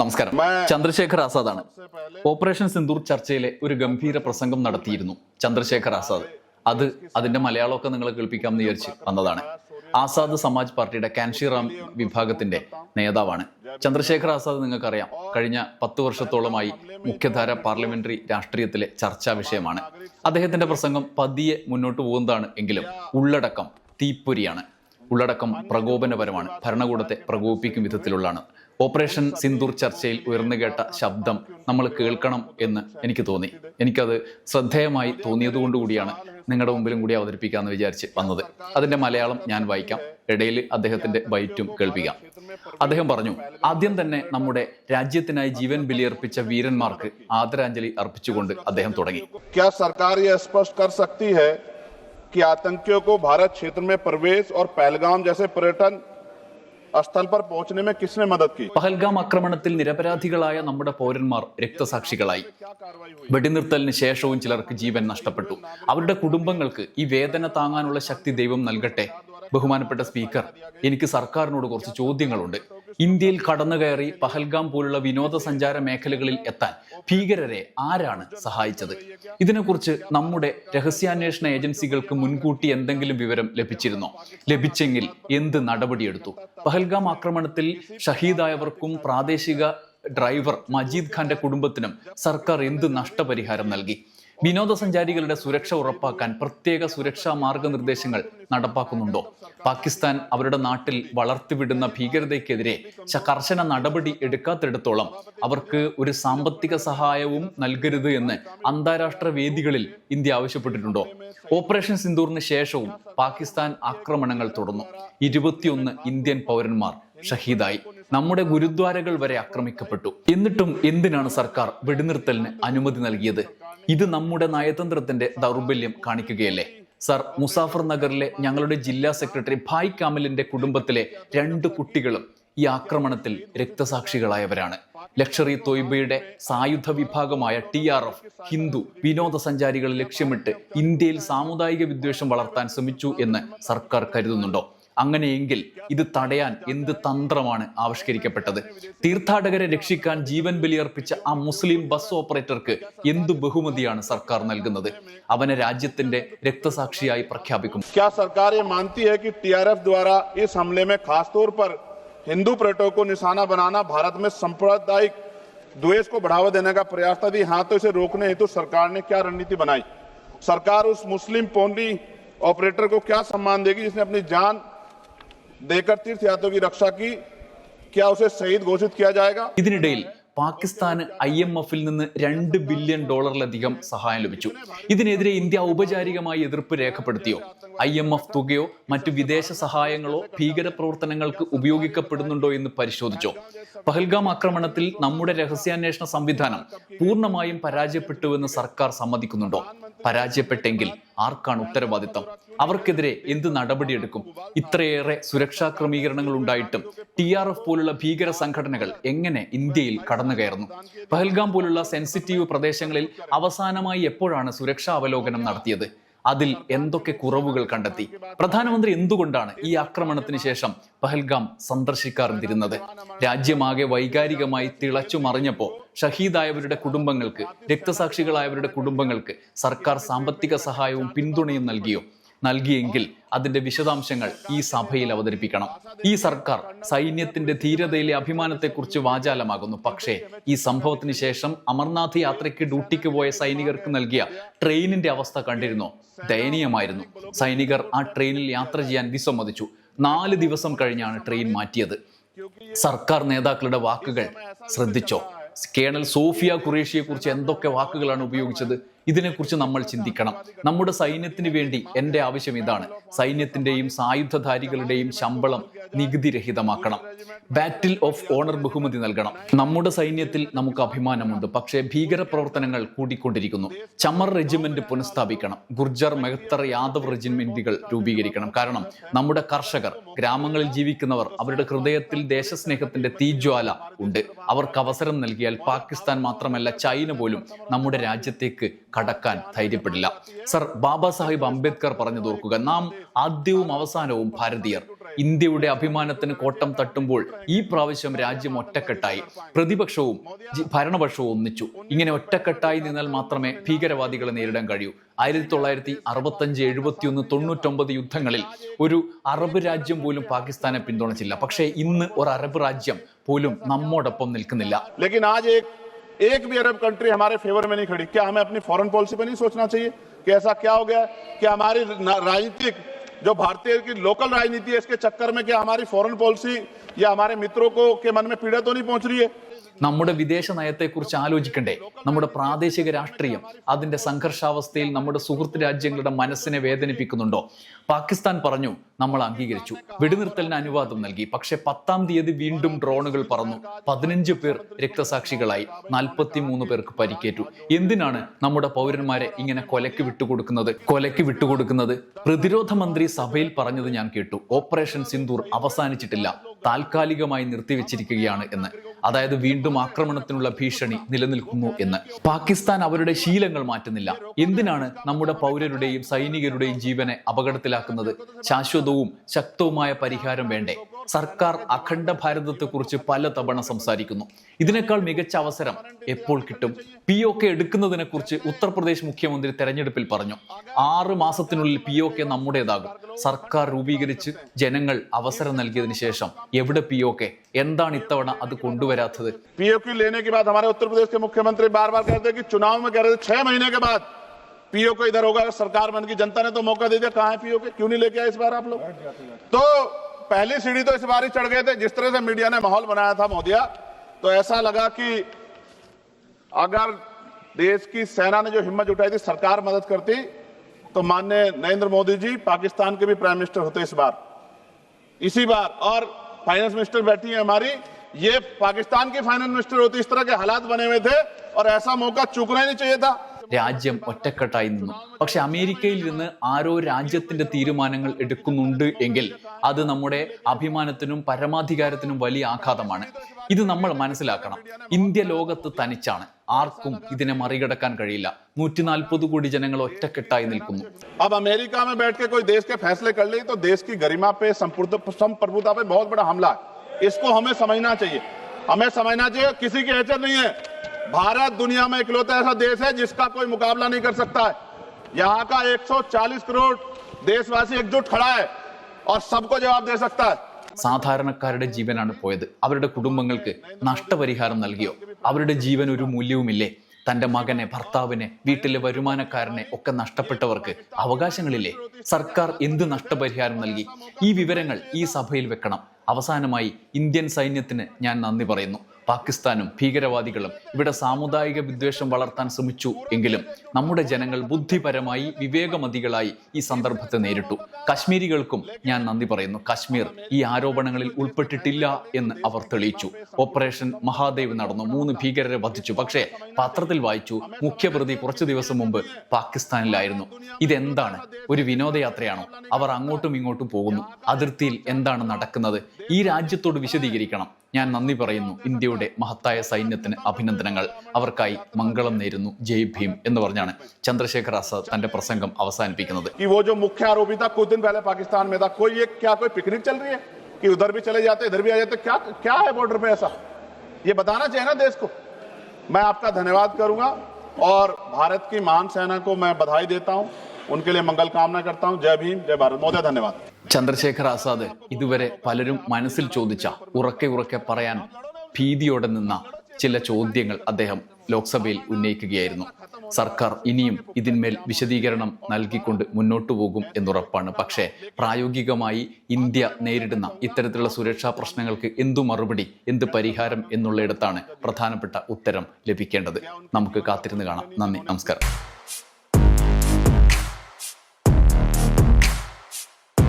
നമസ്കാരം. ചന്ദ്രശേഖർ ആസാദാണ്. ഓപ്പറേഷൻ സിന്ദൂർ ചർച്ചയിലെ ഒരു ഗംഭീര പ്രസംഗം നടത്തിയിരുന്നു ചന്ദ്രശേഖർ ആസാദ്. അത് അതിന്റെ മലയാളമൊക്കെ നിങ്ങളെ കേൾപ്പിക്കാം എന്ന് വിചാരിച്ച് വന്നതാണ്. ആസാദ് സമാജ് പാർട്ടിയുടെ കാൻഷിറാം വിഭാഗത്തിന്റെ നേതാവാണ്. ചന്ദ്രശേഖർ ആസാദ് നിങ്ങൾക്കറിയാം കഴിഞ്ഞ പത്ത് വർഷത്തോളമായി മുഖ്യധാര പാർലമെന്ററി രാഷ്ട്രീയത്തിലെ ചർച്ചാ വിഷയമാണ്. അദ്ദേഹത്തിന്റെ പ്രസംഗം പതിയെ മുന്നോട്ട് പോകുന്നതാണ് എങ്കിലും ഉള്ളടക്കം തീപ്പൊരിയാണ്. ഉള്ളടക്കം പ്രകോപനപരമാണ്. ഭരണകൂടത്തെ പ്രകോപിപ്പിക്കും വിധത്തിലുള്ളതാണ്. ഓപ്പറേഷൻ സിന്ദൂർ ചർച്ചയിൽ ഉയർന്നു കേട്ട ശബ്ദം നമ്മൾ കേൾക്കണം എന്ന് എനിക്ക് തോന്നി എനിക്കത് ശ്രദ്ധേയമായി തോന്നിയതുകൊണ്ടുകൂടിയാണ് നിങ്ങളുടെ മുമ്പിലും കൂടി അവതരിപ്പിക്കാമെന്ന് വിചാരിച്ച് വന്നത് അതിന്റെ മലയാളം ഞാൻ വായിക്കാം ഇടയിൽ അദ്ദേഹത്തിന്റെ ബൈറ്റും കേൾപ്പിക്കാം അദ്ദേഹം പറഞ്ഞു ആദ്യം തന്നെ നമ്മുടെ രാജ്യത്തിനായി ജീവൻ ബലിയർപ്പിച്ച വീരന്മാർക്ക് ആദരാഞ്ജലി അർപ്പിച്ചുകൊണ്ട് അദ്ദേഹം തുടങ്ങി क्या सरकार यह स्पष्ट कर सकती है कि आतंकियों को भारत क्षेत्र में प्रवेश और पहलगाम जैसे पर्यटन स्थल पर पहुंचने में किसने मदद की പഹൽഗാം ആക്രമണത്തിൽ നിരപരാധികളായ നമ്മുടെ പൗരന്മാർ രക്തസാക്ഷികളായി വെടിനിർത്തലിന് ശേഷവും ചിലർക്ക് ജീവൻ നഷ്ടപ്പെട്ടു അവരുടെ കുടുംബങ്ങൾക്ക് ഈ വേദന താങ്ങാനുള്ള ശക്തി ദൈവം നൽകട്ടെ ബഹുമാനപ്പെട്ട സ്പീക്കർ എനിക്ക് സർക്കാരിനോട് കുറച്ച് ചോദ്യങ്ങളുണ്ട് ഇന്ത്യയിൽ കടന്നു കയറി പഹൽഗാം പോലുള്ള വിനോദസഞ്ചാര മേഖലകളിൽ എത്താൻ ഭീകരരെ ആരാണ് സഹായിച്ചത്? ഇതിനെക്കുറിച്ച് നമ്മുടെ രഹസ്യാന്വേഷണ ഏജൻസികൾക്ക് മുൻകൂട്ടി എന്തെങ്കിലും വിവരം ലഭിച്ചിരുന്നോ? ലഭിച്ചെങ്കിൽ എന്ത് നടപടിയെടുത്തു? പഹൽഗാം ആക്രമണത്തിൽ ഷഹീദായവർക്കും പ്രാദേശിക ഡ്രൈവർ മജീദ് ഖാന്റെ കുടുംബത്തിനും സർക്കാർ എന്ത് നഷ്ടപരിഹാരം നൽകി? വിനോദസഞ്ചാരികളുടെ സുരക്ഷ ഉറപ്പാക്കാൻ പ്രത്യേക സുരക്ഷാ മാർഗനിർദ്ദേശങ്ങൾ നടപ്പാക്കുന്നുണ്ടോ? പാകിസ്ഥാൻ അവരുടെ നാട്ടിൽ വളർത്തിവിടുന്ന ഭീകരതയ്ക്കെതിരെ കർശന നടപടി എടുക്കാത്തിടത്തോളം അവർക്ക് ഒരു സാമ്പത്തിക സഹായവും നൽകരുത് എന്ന് അന്താരാഷ്ട്ര വേദികളിൽ ഇന്ത്യ ആവശ്യപ്പെട്ടിട്ടുണ്ടോ? ഓപ്പറേഷൻ സിന്ദൂറിന് ശേഷവും പാകിസ്ഥാൻ ആക്രമണങ്ങൾ തുടർന്നു. ഇരുപത്തിയൊന്ന് ഇന്ത്യൻ പൗരന്മാർ ഷഹീദായി. നമ്മുടെ ഗുരുദ്വാരകൾ വരെ ആക്രമിക്കപ്പെട്ടു. എന്നിട്ടും എന്തിനാണ് സർക്കാർ വെടിനിർത്തലിന് അനുമതി നൽകിയത്? ഇത് നമ്മുടെ നയതന്ത്രത്തിന്റെ ദൗർബല്യം കാണിക്കുകയല്ലേ? സർ മുസാഫർ നഗറിലെ ഞങ്ങളുടെ ജില്ലാ സെക്രട്ടറി ഭായ് കാമലിന്റെ കുടുംബത്തിലെ രണ്ട് കുട്ടികളും ഈ ആക്രമണത്തിൽ രക്തസാക്ഷികളായവരാണ്. ലക്ഷറി തോയ്ബയുടെ സായുധ വിഭാഗമായ ടി ആർ എഫ് ഹിന്ദു വിനോദസഞ്ചാരികളെ ലക്ഷ്യമിട്ട് ഇന്ത്യയിൽ സാമുദായിക വിദ്വേഷം വളർത്താൻ ശ്രമിച്ചു എന്ന് സർക്കാർ കരുതുന്നുണ്ടോ? അങ്ങനെയെങ്കിൽ ഇത് തടയാൻ എന്ത് തന്ത്രമാണ് ആവിഷ്കരിക്കപ്പെട്ടത് തീർത്ഥാടകരെ രക്ഷിക്കാൻ ജീവൻ ബലിയർപ്പിച്ച ആ മുസ്ലിം ബസ് ഓപ്പറേറ്റർക്ക് എന്തു ബഹുമതിയാണ് സർക്കാർ നൽകുന്നത് അവനെ രാജ്യത്തിന്റെ രക്തസാക്ഷിയായി പ്രഖ്യാപിക്കും क्या सरकार ये मानती है कि टीआरएफ द्वारा इस हमले में खासतौर पर हिंदू पर्यटकों को निशाना बनाना भारत में सांप्रदायिक द्वेष को बढ़ावा देने का प्रयास था यदि हाँ तो इसे रोकने हेतु सरकार ने क्या रणनीति बनाई सरकार उस मुस्लिम पोंडी ऑपरेटर को क्या सम्मान देगी जिसने अपनी जान देकर तीर्थ यात्रियों की रक्षा की क्या उसे शहीद घोषित किया जाएगा ഇതിനിടയിൽ പാകിസ്ഥാന് ഐ എം എഫിൽ നിന്ന് രണ്ട് ബില്യൺ ഡോളറിലധികം സഹായം ലഭിച്ചു ഇതിനെതിരെ ഇന്ത്യ ഔപചാരികമായി എതിർപ്പ് രേഖപ്പെടുത്തിയോ ഐ എം എഫ് തുകയോ മറ്റു വിദേശ സഹായങ്ങളോ ഭീകരപ്രവർത്തനങ്ങൾക്ക് ഉപയോഗിക്കപ്പെടുന്നുണ്ടോ എന്ന് പരിശോധിച്ചോ പഹൽഗാം ആക്രമണത്തിൽ നമ്മുടെ രഹസ്യാന്വേഷണ സംവിധാനം പൂർണ്ണമായും പരാജയപ്പെട്ടുവെന്ന് സർക്കാർ സമ്മതിക്കുന്നുണ്ടോ പരാജയപ്പെട്ടെങ്കിൽ ആർക്കാണ് ഉത്തരവാദിത്തം അവർക്കെതിരെ എന്ത് നടപടിയെടുക്കും? ഇത്രയേറെ സുരക്ഷാ ക്രമീകരണങ്ങൾ ഉണ്ടായിട്ടും ടി ആർ എഫ് പോലുള്ള ഭീകര സംഘടനകൾ എങ്ങനെ ഇന്ത്യയിൽ കടന്നു കയറുന്നു പഹൽഗാം പോലുള്ള സെൻസിറ്റീവ് പ്രദേശങ്ങളിൽ അവസാനമായി എപ്പോഴാണ് സുരക്ഷാ അവലോകനം നടത്തിയത്? അതിൽ എന്തൊക്കെ കുറവുകൾ കണ്ടെത്തി? പ്രധാനമന്ത്രി എന്തുകൊണ്ടാണ് ഈ ആക്രമണത്തിന് ശേഷം പഹൽഗാം സന്ദർശിക്കാറുണ്ടിരുന്നത് രാജ്യമാകെ വൈകാരികമായി തിളച്ചു മറിഞ്ഞപ്പോ ഷഹീദായവരുടെ കുടുംബങ്ങൾക്ക് രക്തസാക്ഷികളായവരുടെ കുടുംബങ്ങൾക്ക് സർക്കാർ സാമ്പത്തിക സഹായവും പിന്തുണയും നൽകിയോ? നൽകിയെങ്കിൽ അതിന്റെ വിശദാംശങ്ങൾ ഈ സഭയിൽ അവതരിപ്പിക്കണം. ഈ സർക്കാർ സൈന്യത്തിന്റെ ധീരതയിലെ അഭിമാനത്തെക്കുറിച്ച് വാചാലമാകുന്നു. പക്ഷേ ഈ സംഭവത്തിന് ശേഷം അമർനാഥ് യാത്രയ്ക്ക് ഡ്യൂട്ടിക്ക് പോയ സൈനികർക്ക് നൽകിയ ട്രെയിനിന്റെ അവസ്ഥ കണ്ടിരുന്നു. ദയനീയമായിരുന്നു. സൈനികർ ആ ട്രെയിനിൽ യാത്ര ചെയ്യാൻ വിസമ്മതിച്ചു. നാല് ദിവസം കഴിഞ്ഞാണ് ട്രെയിൻ മാറ്റിയത്. സർക്കാർ നേതാക്കളുടെ വാക്കുകൾ ശ്രദ്ധിച്ചോ? കേണൽ സോഫിയ കുറേഷ്യയെ കുറിച്ച് എന്തൊക്കെ വാക്കുകളാണ് ഉപയോഗിച്ചത്? ഇതിനെക്കുറിച്ച് നമ്മൾ ചിന്തിക്കണം. നമ്മുടെ സൈന്യത്തിന് വേണ്ടി എന്റെ ആവശ്യം ഇതാണ്. സൈന്യത്തിന്റെയും സായുധധാരികളുടെയും ശമ്പളം നികുതി രഹിതമാക്കണം ബാറ്റിൽ ഓഫ് ഓണർ ബഹുമതി നൽകണം. നമ്മുടെ സൈന്യത്തിൽ നമുക്ക് അഭിമാനമുണ്ട്. പക്ഷേ ഭീകര പ്രവർത്തനങ്ങൾ കൂടിക്കൊണ്ടിരിക്കുന്നു. ചമർ റെജിമെന്റ് പുനഃസ്ഥാപിക്കണം. ഗുർജർ മെഹത്തർ യാദവ് റെജിമെന്റുകൾ രൂപീകരിക്കണം. കാരണം നമ്മുടെ കർഷകർ ഗ്രാമങ്ങളിൽ ജീവിക്കുന്നവർ അവരുടെ ഹൃദയത്തിൽ ദേശസ്നേഹത്തിന്റെ തീജ്വാല ഉണ്ട്. അവർക്ക് അവസരം നൽകിയാൽ പാകിസ്ഥാൻ മാത്രമല്ല ചൈന പോലും നമ്മുടെ രാജ്യത്തേക്ക് കടക്കാൻ ധൈര്യപ്പെടില്ല. സർ ബാബാ സാഹിബ് അംബേദ്കർ പറഞ്ഞു തോർക്കുക നാം ആദ്യവും അവസാനവും ഭാരതീയർ. ഇന്ത്യയുടെ അഭിമാനത്തിന് കോട്ടം തട്ടുമ്പോൾ ഈ പ്രാവശ്യം രാജ്യം ഒറ്റക്കെട്ടായി പ്രതിപക്ഷവും ജി- ഭരണപക്ഷവും ഒന്നിച്ചു ഇങ്ങനെ ഒറ്റക്കെട്ടായി നിന്നാൽ മാത്രമേ ഭീകരവാദികളെ നേരിടാൻ കഴിയൂ ആയിരത്തി തൊള്ളായിരത്തി അറുപത്തഞ്ച് എഴുപത്തിയൊന്ന് തൊണ്ണൂറ്റൊമ്പത് യുദ്ധങ്ങളിൽ ഒരു അറബ് രാജ്യം പോലും പാകിസ്ഥാനെ പിന്തുണച്ചില്ല പക്ഷേ ഇന്ന് ഒരു അറബ് രാജ്യം പോലും നമ്മോടൊപ്പം നിൽക്കുന്നില്ല लेकिन आज एक एक भी अरब कंट्री हमारे फेवर में नहीं खड़ी क्या हमें अपनी फॉरेन पॉलिसी पर नहीं सोचना चाहिए कि ऐसा क्या हो गया है? कि हमारी ना- राजनीतिक जो भारतीय की लोकल राजनीति है इसके चक्कर में क्या हमारी फॉरेन पॉलिसी या हमारे मित्रों को के मन में पीड़ा तो नहीं पहुंच रही है നമ്മുടെ വിദേശ നയത്തെക്കുറിച്ച് ആലോചിക്കണ്ടേ നമ്മുടെ പ്രാദേശിക രാഷ്ട്രീയം അതിന്റെ സംഘർഷാവസ്ഥയിൽ നമ്മുടെ സുഹൃത്ത് രാജ്യങ്ങളുടെ മനസ്സിനെ വേദനിപ്പിക്കുന്നുണ്ടോ പാകിസ്ഥാൻ പറഞ്ഞു നമ്മൾ അംഗീകരിച്ചു. വെടിനിർത്തലിന് അനുവാദം നൽകി. പക്ഷെ പത്താം തീയതി വീണ്ടും ഡ്രോണുകൾ പറന്നു. പതിനഞ്ച് പേർ രക്തസാക്ഷികളായി നാൽപ്പത്തി മൂന്ന് പേർക്ക് പരിക്കേറ്റു. എന്തിനാണ് നമ്മുടെ പൗരന്മാരെ ഇങ്ങനെ കൊലയ്ക്ക് വിട്ടുകൊടുക്കുന്നത്? കൊലയ്ക്ക് വിട്ടുകൊടുക്കുന്നത്? പ്രതിരോധ മന്ത്രി സഭയിൽ പറഞ്ഞത് ഞാൻ കേട്ടു. ഓപ്പറേഷൻ സിന്ദൂർ അവസാനിച്ചിട്ടില്ല. താൽക്കാലികമായി നിർത്തിവെച്ചിരിക്കുകയാണ് എന്ന്. അതായത് വീണ്ടും ആക്രമണത്തിനുള്ള ഭീഷണി നിലനിൽക്കുന്നു എന്ന്. പാകിസ്ഥാൻ അവരുടെ ശീലങ്ങൾ മാറ്റുന്നില്ല. എന്തിനാണ് നമ്മുടെ പൗരരുടെയും സൈനികരുടെയും ജീവനെ അപകടത്തിലാക്കുന്നത്? ശാശ്വതവും ശക്തവുമായ പരിഹാരം വേണ്ടേ സർക്കാർ അഖണ്ഡ ഭാരതത്തെക്കുറിച്ച് പലതവണ സംസാരിക്കുന്നു ഇതിനേക്കാൾ മികച്ച അവസരം എപ്പോൾ കിട്ടും പി ഒ കെ എടുക്കുന്നതിനെ കുറിച്ച് ഉത്തർപ്രദേശ് മുഖ്യമന്ത്രി തെരഞ്ഞെടുപ്പിൽ പറഞ്ഞു ആറ് മാസത്തിനുള്ളിൽ പി ഒ കെ നമ്മുടേതാകും സർക്കാർ രൂപീകരിച്ച് ജനങ്ങൾ അവസരം നൽകിയതിനു ശേഷം എവിടെ പി ഒ കെ എന്താണ് ഇത്തവണ അത് കൊണ്ടുവരാത്തത് पीओक्यू लेने के बाद हमारे उत्तर प्रदेश के मुख्यमंत्री बार बार कहते हैं कि चुनाव में कह रहे थे छह महीने के बाद पीओ को इधर होगा सरकार बन की जनता ने तो मौका दे दिया, कहा है पीओ के क्यों नहीं लेके आए इस बार आप लोग? तो पहली सीढ़ी तो इस बार ही चढ़ गए थे, जिस तरह से मीडिया ने माहौल बनाया था मोदिया तो ऐसा लगा कि अगर देश की सेना ने जो हिम्मत जुटाई थी, सरकार मदद करती तो माननीय नरेंद्र मोदी जी पाकिस्तान के भी प्राइम मिनिस्टर होते इस बार। इसी बार, और फाइनेंस मिनिस्टर बैठी है हमारी, ये पाकिस्तान की फाइनेंस मिनिस्टर होती, इस तरह के हालात बने हुए थे, और ऐसा मौका चूकना ही नहीं चाहिए था। രാജ്യം ഒറ്റക്കെട്ടായി നിന്നു പക്ഷെ അമേരിക്കയിൽ നിന്ന് ആരോ രാജ്യത്തിന്റെ തീരുമാനങ്ങൾ എടുക്കുന്നുണ്ട് എങ്കിൽ അത് നമ്മുടെ അഭിമാനത്തിനും പരമാധികാരത്തിനും വലിയ ആഘാതമാണ് ഇത് നമ്മൾ മനസ്സിലാക്കണം ഇന്ത്യ ലോകത്ത് തനിച്ചാണ് ആർക്കും ഇതിനെ മറികടക്കാൻ കഴിയില്ല നൂറ്റി നാൽപ്പത് കോടി ജനങ്ങൾ ഒറ്റക്കെട്ടായി നിൽക്കുന്നു अब अमेरिका में बैठ के कोई देश के फैसले कर ले तो देश की गरिमा पे संपूर्ण- संप्रभुता पे बहुत बड़ा हमला है इसको हमें समझना चाहिए हमें समझना चाहिए किसी की हैसियत नहीं है भारत दुनिया में इकलौता ऐसा देश है जिसका कोई मुकाबला नहीं कर सकता है यहाँ का 140 करोड़ देशवासी एकजुट खड़ा है और सबको जवाब दे सकता है സാധാരണക്കാരുടെ ജീവനാണ് പോയത് അവരുടെ കുടുംബങ്ങൾക്ക് നഷ്ടപരിഹാരം നൽകിയോ അവരുടെ ജീവൻ ഒരു മൂല്യവുമില്ലേ തന്റെ മകനെ ഭർത്താവിനെ വീട്ടിലെ വരുമാനക്കാരനെ ഒക്കെ നഷ്ടപ്പെട്ടവർക്ക് അവകാശങ്ങളില്ലേ സർക്കാർ എന്ത് നഷ്ടപരിഹാരം നൽകി ഈ വിവരങ്ങൾ ഈ സഭയിൽ വെക്കണം അവസാനമായി ഇന്ത്യൻ സൈന്യത്തിന് ഞാൻ നന്ദി പറയുന്നു പാകിസ്ഥാനും ഭീകരവാദികളും ഇവിടെ സാമുദായിക വിദ്വേഷം വളർത്താൻ ശ്രമിച്ചു എങ്കിലും നമ്മുടെ ജനങ്ങൾ ബുദ്ധിപരമായി വിവേകമതികളായി ഈ സന്ദർഭത്തെ നേരിട്ടു. കശ്മീരികൾക്കും ഞാൻ നന്ദി പറയുന്നു. കശ്മീർ ഈ ആരോപണങ്ങളിൽ ഉൾപ്പെട്ടിട്ടില്ല എന്ന് അവർ തെളിയിച്ചു. ഓപ്പറേഷൻ മഹാദേവ് നടന്നു. മൂന്ന് ഭീകരരെ വധിച്ചു. പക്ഷേ പത്രത്തിൽ വായിച്ചു മുഖ്യപ്രതി കുറച്ചു ദിവസം മുമ്പ് പാകിസ്ഥാനിലായിരുന്നു. ഇതെന്താണ്? ഒരു വിനോദയാത്രയാണോ? അവർ അങ്ങോട്ടും ഇങ്ങോട്ടും പോകുന്നു. അതിർത്തിയിൽ എന്താണ് നടക്കുന്നത്? ഈ രാജ്യത്തോട് വിശദീകരിക്കണം. ഞാൻ നന്ദി പറയുന്നു ഇന്ത്യയുടെ മഹത്തായ സൈന്യത്തിന് അഭിനന്ദനങ്ങൾ അവർക്കായി മംഗളം നേരുന്നു ജയ് ഭീം എന്ന് പറഞ്ഞാണ് ചന്ദ്രശേഖർ ആസാദ് തന്റെ പ്രസംഗം അവസാനിപ്പിക്കുന്നത് कि वो जो मुख्य आरोपी था कुछ दिन पहले पाकिस्तान में था कोई ये क्या कोई पिकनिक चल रही है कि उधर भी चले जाते इधर भी आ जाते क्या क्या है बॉर्डर पे ऐसा ये बताना चाहिए ना देश को मैं आपका धन्यवाद करूंगा और भारत की महान सेना को मैं बधाई देता हूं उनके लिए मंगल कामना करता हूं जय भीम जय भारत मोदी धन्यवाद ചന്ദ്രശേഖർ ആസാദ് ഇതുവരെ പലരും മനസ്സിൽ ചോദിച്ച ഉറക്കെ ഉറക്കെ പറയാൻ ഭീതിയോടെ നിന്ന ചില ചോദ്യങ്ങൾ അദ്ദേഹം ലോക്സഭയിൽ ഉന്നയിക്കുകയായിരുന്നു. സർക്കാർ ഇനിയും ഇതിന്മേൽ വിശദീകരണം നൽകിക്കൊണ്ട് മുന്നോട്ടു പോകും എന്നുറപ്പാണ്. പക്ഷേ പ്രായോഗികമായി ഇന്ത്യ നേരിടുന്ന ഇത്തരത്തിലുള്ള സുരക്ഷാ പ്രശ്നങ്ങൾക്ക് എന്തു മറുപടി എന്ത് പരിഹാരം എന്നുള്ളയിടത്താണ് പ്രധാനപ്പെട്ട ഉത്തരം ലഭിക്കേണ്ടത്. നമുക്ക് കാത്തിരുന്ന് കാണാം. നന്ദി നമസ്കാരം.